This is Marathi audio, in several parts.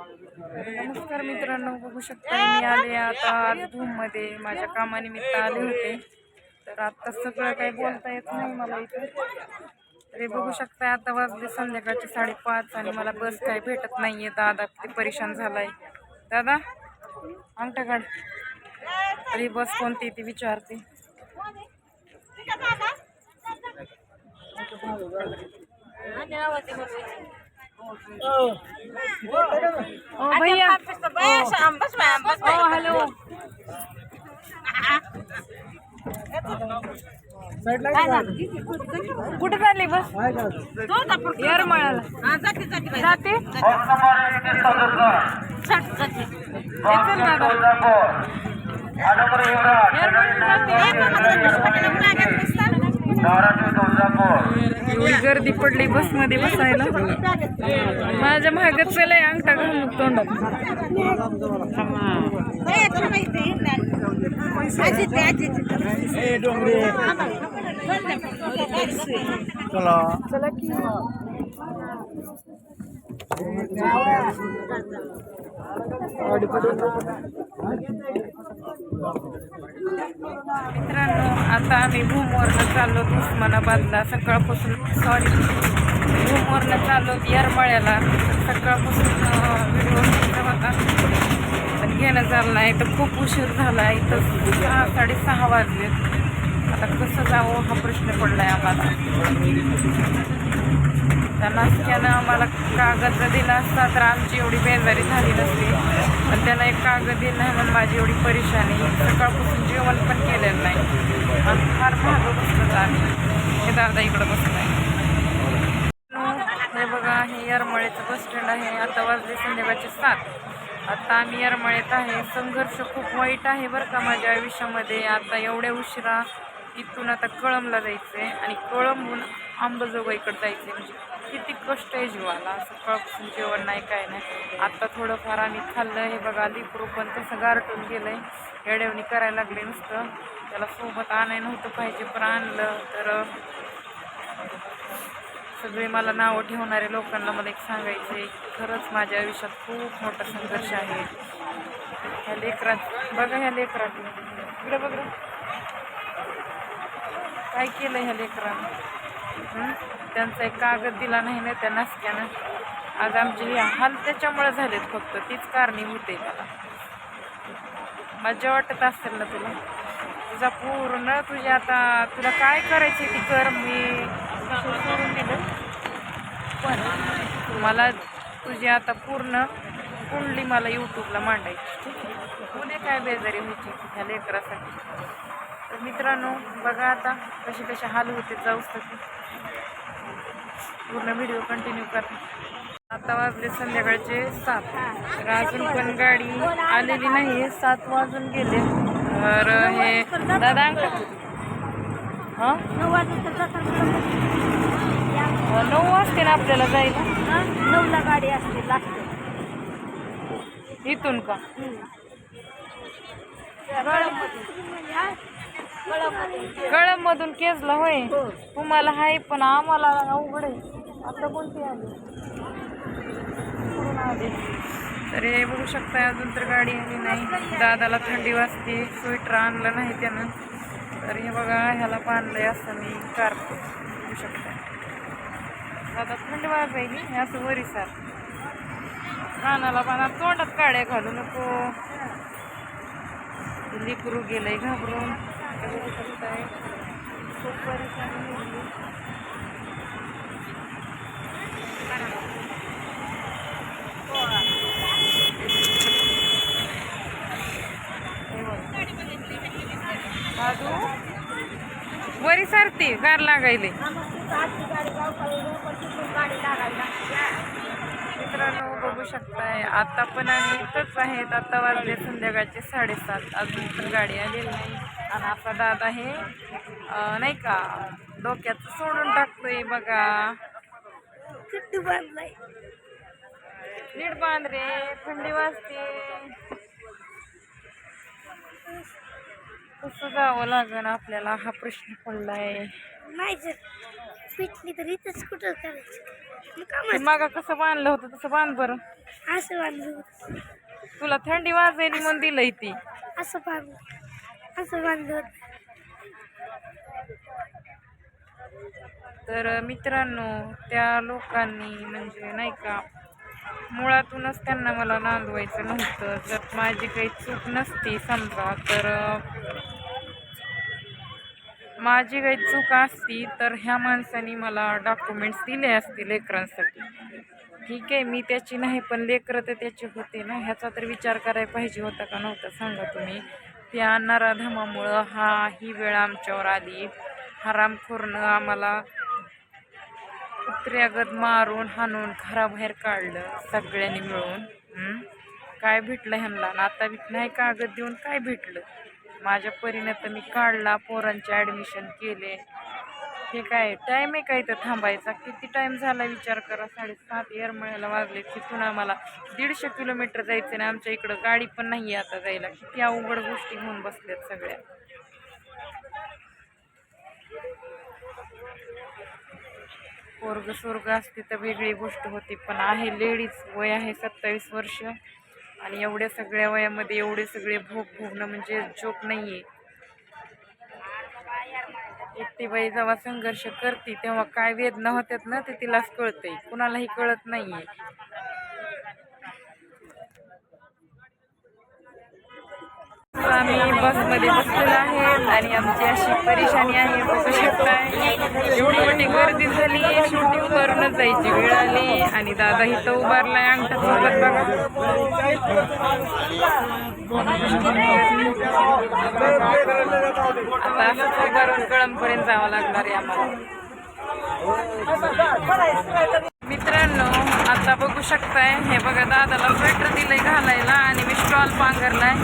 नमस्कार मित्रांनो बघू शकता मी आले आता आज मध्ये. माझ्या कामानिमित्त आले होते. तर आता सगळं काही बोलता येत नाही मला इथे. तरी बघू शकता आता वाजले संध्याकाळचे साडेपाच आणि मला बस काही भेटत नाहीये. दादा ते परेशान झालाय. दादा अंगठा काढ. तरी बस कोणती ती विचारते. भैया ओ हॅलो कुठे चालली बस येरमाळ्याला जाते हे चल दादा एवढी गर्दी पडली बसमध्ये बसायला. माझ्या महागत चलय अंगठा घालून तोंडात. चला की. मित्रांनो आता आम्ही भूमवरनं चाललो उस्मानाबादला. सकाळपासून सॉरी भूमवरनं चाललो येरमाळ्याला. सकाळपासून व्हिडिओ घेतला होता पण घेणं झालं नाही. तर खूप उशीर झाला. आहे इथं सहा साडेसहा वाजले. आता कसं जावं हा प्रश्न पडलाय आम्हाला. त्या नाश्त्यानं आम्हाला कागद दिला असता तर आमची एवढी बेजारी झाली नसती. पण त्यानं एक कागद दिलं म्हणून माझी एवढी परेशानी. सकाळपासून जेवण पण केलेलं नाही. आणि फार महाग बसलं आम्ही हे दादा इकडं बसलाय. हे बघा हे यरमळेचं बस स्टँड आहे. आता वाजले संध्याकाळचे सात. आता आम्ही येरमळेत आहे. संघर्ष खूप वाईट आहे बरं का माझ्या आयुष्यामध्ये. आता एवढ्या उशिरा इथून आता कळमला जायचं आहे आणि कळंबून अंबजोगाईकडे जायचं आहे म्हणजे किती कष्ट आहे जीवाला. सकाळपासून जेवण नाही काय नाही. आत्ता थोडंफार आणि खाल्लं हे बघा लिपरू पण तसं गारटून आहे येड्यावणी करायला लागले नुसतं. त्याला सोबत आणायला नव्हतं पाहिजे पण आणलं. तर सगळे मला नावं ठेवणारे लोकांना मला एक सांगायचं आहे खरंच माझ्या आयुष्यात खूप मोठा संघर्ष आहे. ह्या लेकरात बघा ह्या लेकरात. इकडं बघा. काय केलं ह्या लेकरानं? त्यांचा एक कागद दिला नाही ना त्या नासक्यानं. आज आमचे हे हाल त्याच्यामुळे झालेत फक्त तीच कारणी होते त्याला मजा वाटत असेल ना तुला? तुझा पूर्ण तुझ्या आता तुला काय करायचे ती कर मी विषय सोडून दिलं. पण मला तुझी आता पूर्ण कुंडली मला यूट्यूबला मांडायची. ठीक आहे पुणे काय बेजारी व्हायची ह्या लेकरासाठी? तर मित्रांनो बघा आता कसे कसे हाल होते जाऊ तसे पूर्ण व्हिडिओ कंटिन्यू करा आता वाजले संध्याकाळचे सात. तर अजून पण गाडी आलेली नाही सात वाजून गेले. तर हे दादा हां? नऊ वाजते ना आपल्याला जायला. नऊला गाडी असते लास्ट इथून का? कळममधून केसला होय. तुम्हाला हाय पण आम्हाला अवघड आहे. आता कोणती आली? तर हे बघू शकता अजून तर गाडी आली नाही. दादाला थंडी वाजते स्वेटर आणलं नाही त्यानं. तर हे बघा ह्याला बांधलंय असं मी कार. बघू शकता दादा थंड वाजायली हे असं वरीसार. कानाला बांधा तोंडात काड्या घालू नको. लिकरू गेलंय घाबरून. आता बघू शकताय. खूप परेशानी वरी सरती गार लागायले. मित्रांनो बघू शकताय आता पण आम्ही इथंच आहेत. आता वाजले संध्याकाळचे साडेसात. अजून पण गाडी आलेली नाही. आणि आपला दादा हे नाही का डोक्याचं सोडून टाकतोय बघा. किट्टू बांधलाय नीट बांध रे थंडी वाजते. कसं जावं लागेल आपल्याला हा प्रश्न पडलाय. नाही सर पिटली तर इथंच कुठं करायचं? मग कसं बांधलं होतं तसं बांध बरं. असं बांधलं होतं. तुला थंडी वाजायली म्हणून दिलंय ती. असं बांधलं असं बांधलं होतं. तर मित्रांनो त्या लोकांनी म्हणजे नाही का मुळातूनच त्यांना मला नांदवायचं नव्हतं. जर माझी काही चूक नसती समजा तर माझी काही चूक असती तर ह्या माणसाने मला डॉक्युमेंट्स दिले असते लेकरांसाठी. ठीक आहे मी त्याची नाही पण लेकरं तर त्याचे होते ना. ह्याचा तर विचार करायला पाहिजे होता का नव्हता सांगा तुम्ही. त्या नराधमामुळं हा ही वेळ आमच्यावर आली. हरामखोरनं आम्हाला कुत्र्यागत मारून हाणून घराबाहेर काढलं सगळ्यांनी मिळून. काय भेटलं ह्यांना? आता बी नाही कागद देऊन काय भेटलं? माझ्या परीने तर मी काढला पोरांचे ॲडमिशन केले. हे काय टाईम आहे काय तर थांबायचा? किती टाईम झाला विचार करा. साडेसात येरमळ्याला वाजले. तिथून आम्हाला दीडशे किलोमीटर जायचं आणि आमच्या इकडं गाडी पण नाही आहे आता जायला. किती अवघड गोष्टी होऊन बसल्यात सगळ्या. पोरग स्वर्ग असते तर वेगळी गोष्ट होती पण आहे लेडीज वय आहे सत्तावीस वर्ष आणि एवढ्या सगळ्या वयामध्ये एवढे सगळे भोग भोगणं म्हणजे जोक नाही आहे एकटी बाई जेव्हा संघर्ष करते तेव्हा काय वेदना होत्यात ना ते तिलाच कळतंय. कुणालाही कळत नाही आहे बसमध्ये बसलेलं आहे आणि आमची अशी परेशानी आहे बघू शकताय एवढी मोठी गर्दी झाली शूटिंग करूनच जायची वेळ आली आणि दादा इथं उभारलाय अंगठा सोबत बघा. आता असंच उभारून कळमपर्यंत जावं लागणार आहे आम्हाला. मित्रांनो आता बघू शकताय हे बघा दादाला स्वेटर दिलंय घालायला आणि मी स्टॉल पांघरलाय.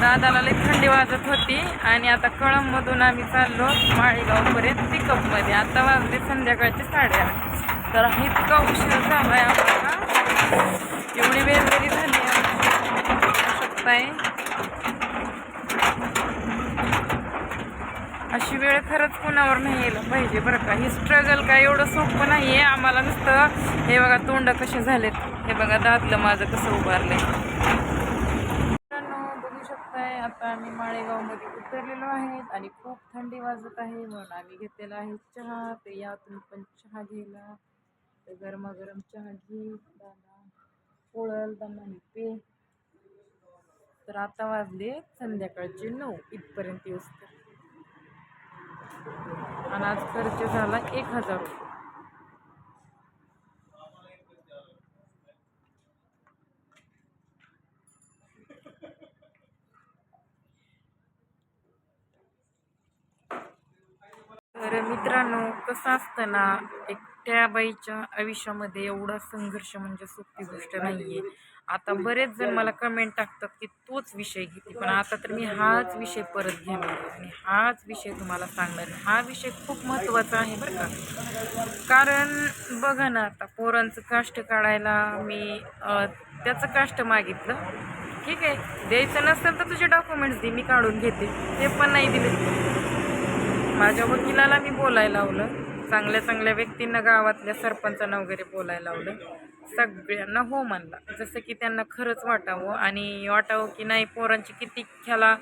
दादाला लई थंडी वाजत होती आणि आता कळंबमधून आम्ही चाललो माळेगावपर्यंत पिकअपमध्ये आता वाजले संध्याकाळचे साडेआठ. तर इतका उशीर झालाय आम्हाला. एवढी वेळ झाली आहे. शकताय. अशी वेळ खरंच कुणावर नाही यायला पाहिजे बरं का. ही स्ट्रगल काय एवढं सोपं नाही आहे आम्हाला नुसतं. हे बघा तोंड कसे झालेत. हे बघा दादलं माझं कसं उभारलंय. मित्रांनो बघू शकताय आता आम्ही माळेगावमध्ये उतरलेलो आहेत आणि खूप थंडी वाजत आहे म्हणून आम्ही घेतलेला आहे चहा. तर या तुम्ही पण चहा घ्यायला. तर गरमागरम चहा घे दादा. पोळल दमाने पे. तर आता वाजले संध्याकाळचे नऊ. इथपर्यंत येऊस तर आणि आज खर्च झाला एक हजार रुपये. तर मित्रांनो कसं असतं ना एक त्या बाईच्या आयुष्यामध्ये एवढा संघर्ष म्हणजे सोपी गोष्ट नाही आहे आता बरेच जण मला कमेंट टाकतात की तोच विषय घेते पण आता तर मी हाच विषय परत घेणार आणि हाच विषय तुम्हाला सांगणार हा विषय खूप महत्त्वाचा आहे बरं का. कारण बघा ना आता पोरांचं काष्ट काढायला मी त्याचं काष्ट मागितलं. ठीक आहे. द्यायचं नसेल तर तुझे डॉक्युमेंट्स दे मी काढून घेते. ते पण नाही दिले. माझ्या वकिलाला मी बोलायला लावलं. चांगल्या चांगल्या व्यक्तींना गावातल्या सरपंचांना वगैरे बोलायला लावलं. सगळ्यांना हो म्हणला. जसं की त्यांना खरंच वाटावं आणि वाटावं की नाही पोरांची किती ह्याला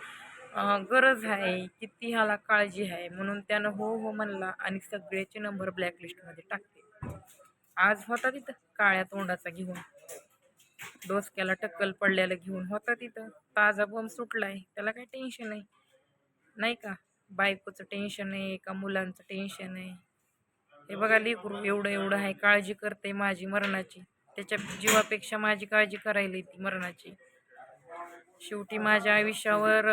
गरज आहे किती ह्याला काळजी आहे म्हणून त्यानं हो हो म्हणला आणि सगळ्याचे नंबर ब्लॅकलिस्टमध्ये टाकते आज होता तिथं काळ्या तोंडाचा घेऊन. डोसक्याला टक्कल पडलेलं घेऊन होता तिथं. ताजा बम सुटलाय. त्याला काही टेन्शन आहे नाही का? बायकोचं टेन्शन आहे का मुलांचं टेन्शन आहे. हे बघा लेकरू एवढं एवढं आहे काळजी करते माझी मरणाची. त्याच्या जीवापेक्षा माझी काळजी करायला ती मरणाची. शेवटी माझ्या आयुष्यावर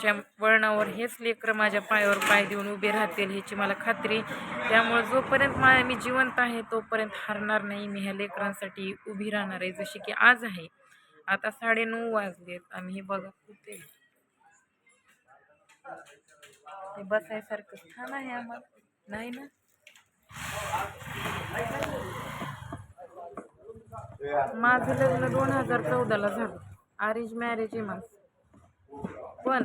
च्या वळणावर हेच लेकरं माझ्या पायावर पाय देऊन उभे राहतील ह्याची मला खात्री. त्यामुळे जोपर्यंत मा मी जिवंत आहे तोपर्यंत हारणार नाही. मी ह्या लेकरांसाठी उभी राहणार आहे जशी की आज आहे. आता साडेनऊ वाजलेत. आम्ही हे बघा कुठे हे बसायसारखं छान आहे आम्हाला. नाही ना? माझं लग्न दोन हजार चौदाला झालं. अरेंज मॅरेज आहे माझं. पण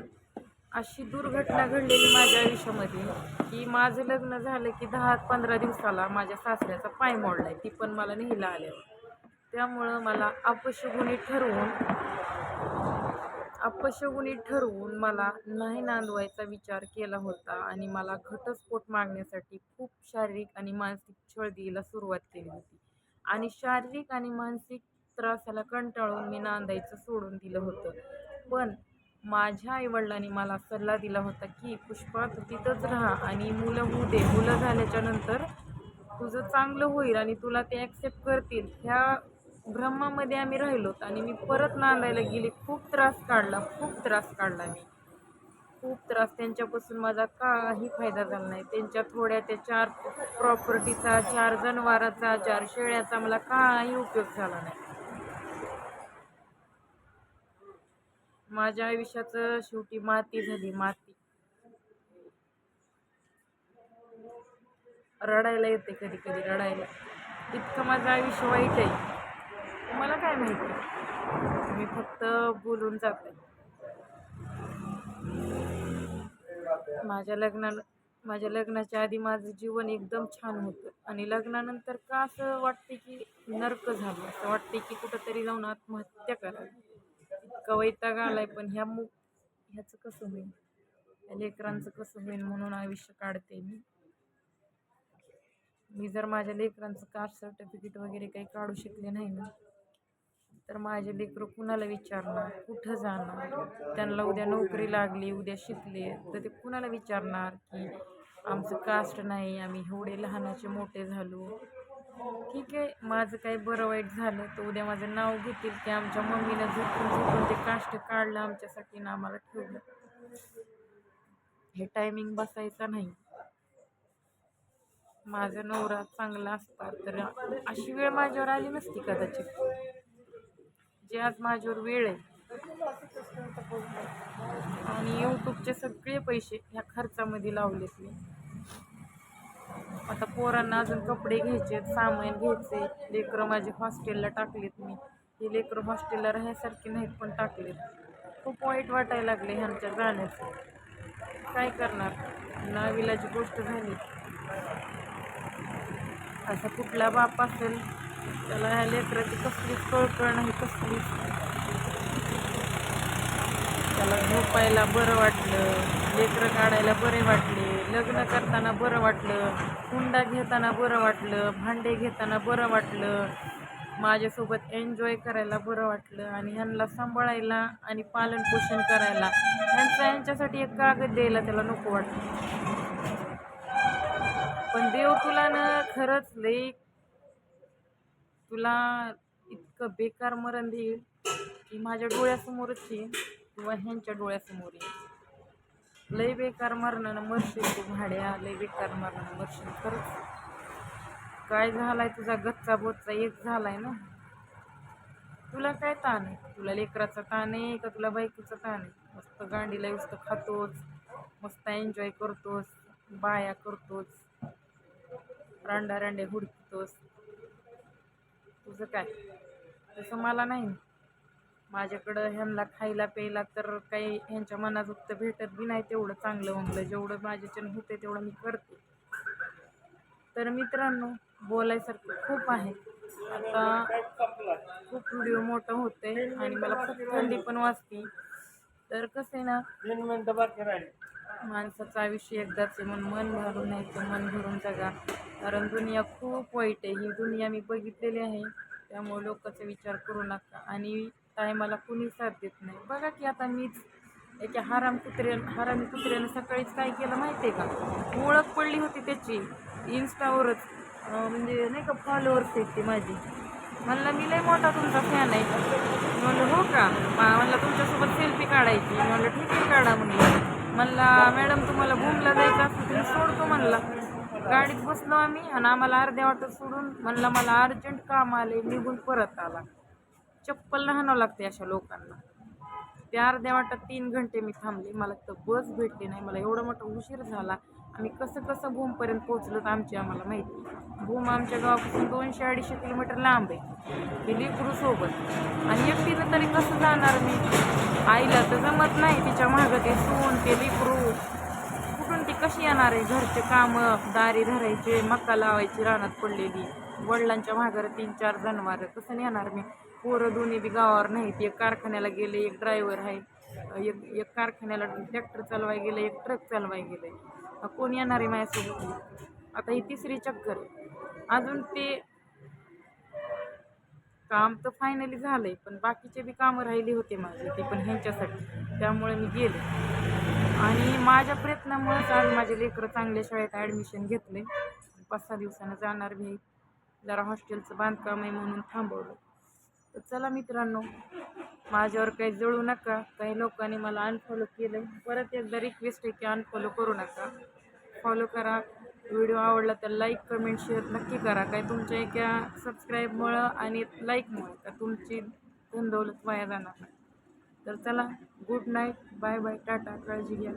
अशी दुर्घटना घडलेली माझ्या आयुष्यामध्ये की माझं लग्न झालं की दहा पंधरा दिवसाला माझ्या सासऱ्याचा पाय मोडला आहे ती पण मला नेहला आल्यावर. त्यामुळं मला अपशगुनी ठरवून अपशगुनी ठरवून मला नाही नांदवायचा विचार केला होता आणि मला घटस्फोट मागण्यासाठी खूप शारीरिक आणि मानसिक छळ द्यायला सुरुवात केली होती. आणि शारीरिक आणि मानसिक त्रासाला कंटाळून मी नांदायचं सोडून दिलं होतं. पण माझ्या आईवडिलांनी मला सल्ला दिला होता की पुष्पा तू तिथंच राहा आणि मुलं होऊ दे. मुलं झाल्याच्यानंतर तुझं चांगलं होईल आणि तुला ते ॲक्सेप्ट करतील. ह्या भ्रमामध्ये आम्ही राहिलो आणि मी परत नांदायला गेले. खूप त्रास काढला खूप त्रास काढला मी. खूप त्रास. त्यांच्यापासून माझा काही फायदा झाला नाही. त्यांच्या थोड्या त्या चार प्रॉपर्टीचा चार जनावराचा चार शेळ्याचा मला काही उपयोग झाला नाही. माझ्या आयुष्याचं शेवटी माती झाली माती. रडायला येते कधी कधी रडायला. इतकं माझं आयुष्य वाईट आहे. काय माहिती? मी फक्त बोलून जाते. माझ्या लग्ना माझ्या लग्नाच्या आधी माझं जीवन एकदम छान होतं. आणि लग्नानंतर का असं वाटते की नर्क झालं? असं वाटते की कुठंतरी जाऊन आत्महत्या करावी. इतका वैताग आलाय पण ह्या मु ह्याचं कसं होईल? या लेकरांचं कसं होईल म्हणून आयुष्य काढते मी. मी जर माझ्या लेकरांचं कास्ट सर्टिफिकेट वगैरे काही काढू शकले नाही ना तर माझे लेकरं कुणाला विचारणार? कुठं जाणार? त्यांना उद्या नोकरी लागली उद्या शिकले तर ते कुणाला विचारणार की आमचं कास्ट नाही आम्ही एवढे लहानाचे मोठे झालो? ठीक आहे माझं काही बरं वाईट झालं तर उद्या माझं नाव घेतील की आमच्या मम्मीनं झुकून झुकून ते कास्ट काढलं आमच्यासाठी ना आम्हाला ठेवलं. हे टायमिंग बसायचा नाही. माझा नवरा चांगला असता तर अशी वेळ माझ्यावर आली नसती कदाचित. जे आज माझ्यावर वेळ आहे. आणि यूट्यूबचे सगळे पैसे ह्या खर्चामध्ये लावलेत मी. आता पोरांना अजून कपडे घ्यायचे सामान घ्यायचे लेकरं माझे हॉस्टेलला टाकलेत मी. हे लेकरं हॉस्टेलला राहायसारखे नाहीत पण टाकलेत. खूप वाईट वाटायला लागले ह्यांच्या जाण्याचं काय करणार? नाविलाची गोष्ट झाली. असा कुठला बाप असेल? त्याला ह्या लेकराची कसलीच कळकळ नाही कसलीच त्याला झोपायला बरं वाटलं लेकरं काढायला बरे वाटले लग्न करताना बरं वाटलं हुंडा घेताना बरं वाटलं भांडे घेताना बरं वाटलं माझ्यासोबत एन्जॉय करायला बरं वाटलं आणि ह्यांना सांभाळायला आणि पालनपोषण करायला. ह्यांचा यांच्यासाठी एक कागद द्यायला त्याला नको वाटलं. पण देव तुला ना खरंच लई तुला इतकं बेकार मरण देईल की माझ्या डोळ्यासमोरच येईल किंवा ह्यांच्या डोळ्यासमोर येईल लय बेकार मरणानं मरशील तू भाड्या लय बेकार मरणानं मरशील. खरंच काय झालाय तुझा गच्चा बोच्चा एक झालाय ना? तुला काय ताण आहे? तुला लेकराचा ताण आहे का तुला बायकोचा ताण आहे? मस्त गांडीला मस्त खातोच मस्त एन्जॉय करतोस बाया करतोस रांडा रांडे हुडकतोस. तुझं काय? तसं मला नाही. माझ्याकडं ह्यांना खायला प्यायला तर काही ह्यांच्या मनाजोगतं भेटत बी नाही तेवढं चांगलं म्हणलं जेवढं माझ्याच्यानं होते तेवढं मी करते. तर मित्रांनो बोलायसारखं खूप आहे. आता खूप व्हिडिओ मोठं होते आणि मला खूप थंडी पण वाजते. तर कसं आहे ना माणसाचं आयुष्य एकदाच आहे. म्हणून मन भरून न्यायचं मन भरून जगा. कारण दुनिया खूप वाईट आहे. ही दुनिया मी बघितलेली आहे. त्यामुळे लोकांचा विचार करू नका. आणि टायमाला कुणी साथ देत नाही. बघा की आता मीच एका हराम कुत्र्या हरामी कुत्र्यानं सकाळीच काय केलं माहिती आहे का? ओळख पडली होती त्याची. इन्स्टावरच म्हणजे नाही का फॉलोअर्स आहेत ती माझी. म्हणलं मी लय मोठा तुमचा फॅन आहे. म्हणलं हो का? म्हणलं तुमच्यासोबत सेल्फी काढायची. म्हणलं ठीक आहे काढा. म्हणलं. म्हणला मॅडम तुम्हाला भूमला जायचं असं तुम्ही सोडतो. म्हणला. गाडीत बसलो आम्ही आणि आम्हाला अर्ध्या वाटत सोडून म्हणलं मला अर्जंट काम आले निघून परत आला. चप्पल लहानावं लागते अशा लोकांना. त्या अर्ध्या वाटात तीन घंटे मी थांबले. मला तर बस भेटली नाही. मला एवढा मोठा उशीर झाला. आम्ही कसं कसं भूमपर्यंत पोहोचलो तर आमची आम्हाला माहिती भूम आमच्या गावापासून दोनशे अडीचशे किलोमीटर लांब आहे. हे लेकरू सोबत. आणि एकटीनं तरी कसं जाणार मी? आईला तर जमत नाही. तिच्या मागं ते सून ते लिकरू कशी येणार आहे? घरचे कामं दारी धरायचे मक्का लावायची रानात पडलेली. वडिलांच्या माघार तीन चार जनावर. कसं नेणार मी. पोरं दोन्ही बी गावावर नाहीत. एक कारखान्याला गेले एक ड्रायव्हर आहे. एक एक कारखान्याला ट्रॅक्टर चालवाय गेलं एक ट्रक चालवाय गेलं. कोण येणार आहे माझ्यासोबत? आता ही तिसरी चक्कर आहे. अजून ते काम तर फायनली झालंय पण बाकीचे बी कामं राहिली होते माझे. ते पण ह्यांच्यासाठी. त्यामुळे मी गेले. आणि माझ्या प्रयत्नामुळेच आज माझे लेकरं चांगल्या शाळेत ॲडमिशन घेतले. पाच सहा दिवसानं जाणार मी. जरा हॉस्टेलचं बांधकाम आहे म्हणून थांबवलं. तर चला मित्रांनो माझ्यावर काही जळू नका. काही लोकांनी मला अनफॉलो केलं परत एकदा रिक्वेस्ट आहे की अनफॉलो करू नका. फॉलो करा. व्हिडिओ आवडला तर लाईक कमेंट शेअर नक्की करा. काय तुमच्या एका सबस्क्राईबमुळं आणि लाईकमुळं का तुमची धनदौलत वाया जाणार नाही. तर चला good night bye bye tata काळजी घ्या.